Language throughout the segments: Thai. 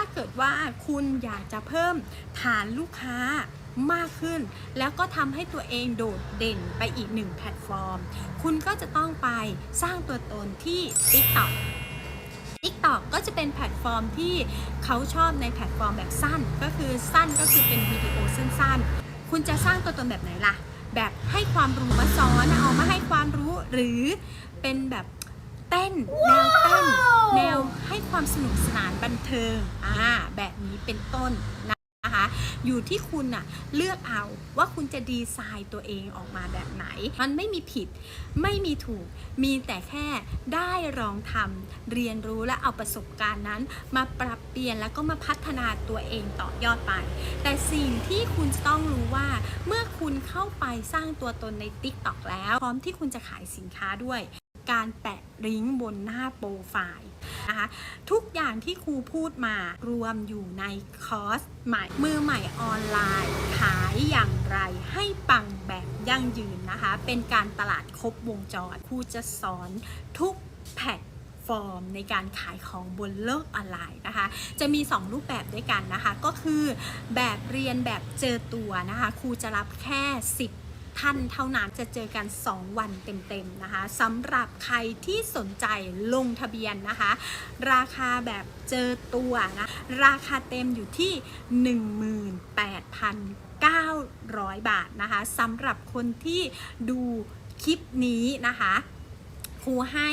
าเกิดว่าคุณอยากจะเพิ่มฐานลูกค้ามากขึ้น แล้วก็ทำให้ตัวเองโดดเด่นไปอีกหนึ่งแพลตฟอร์ม คุณก็จะต้องไปสร้างตัวตนที่ TikTok TikTok ก็จะเป็นแพลตฟอร์มที่เขาชอบในแพลตฟอร์มแบบสั้น ก็คือสั้นก็คือเป็นวิดีโอสั้นๆ คุณจะสร้างตัวตนแบบไหนล่ะ แบบให้ความรู้มาซ้อนเอามาให้ความรู้หรือเป็นแบบเต้นแนวเต้นแน ความสนุกสนานบันเทิงอ่าแบบนี้เป็นต้นนะคะอยู่ที่คุณน่ะเลือกเอาว่าคุณจะดีไซน์ตัวเองออกมาแบบไหน มันไม่มีผิดไม่มีถูก มีแต่แค่ได้ลองทำเรียนรู้และเอาประสบการณ์นั้น มาปรับเปลี่ยนแล้วก็มาพัฒนาตัวเองต่อยอดไป แต่สิ่งที่คุณจะต้องรู้ว่า เมื่อคุณเข้าไปสร้างตัวตนใน TikTok แล้ว พร้อมที่คุณจะขายสินค้าด้วย การแปะลิงก์บนหน้าโปรไฟล์นะคะทุกอย่างที่ครูพูดมารวมอยู่ในคอร์สใหม่มือใหม่ออนไลน์ขายอย่างไรให้ปังแบบยั่งยืนนะคะ เป็นการตลาดครบวงจรครูจะสอนทุกแพลตฟอร์มในการขายของบนโลกออนไลน์นะคะ จะมี 2 รูปแบบด้วยกันนะคะ ก็คือแบบเรียนแบบเจอตัวนะคะ ครูจะรับแค่ 10 ท่านเท่านั้นจะเจอกัน 2 วันเต็มๆนะคะสำหรับใครที่สนใจลงทะเบียนนะคะ ราคาแบบเจอตัวนะราคาเต็มอยู่ที่ 18,900 บาทนะคะสำหรับคนที่ดูคลิปนี้นะคะครูให้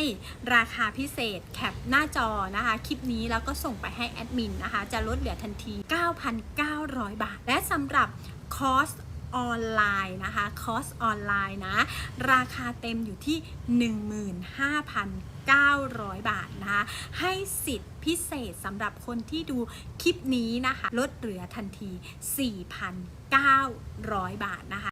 ราคาพิเศษแคปหน้าจอนะคะ คลิปนี้แล้วก็ส่งไปให้แอดมินนะคะ จะลดเหลือทันที 9,900 บาท และสำหรับคอร์ส ออนไลน์นะคะ คอร์สออนไลน์นะ ราคาเต็มอยู่ที่ 15,900 บาทนะคะ ให้สิทธิ์พิเศษสำหรับคนที่ดูคลิปนี้นะคะ ลดเหลือทันที 4,900 บาทนะคะ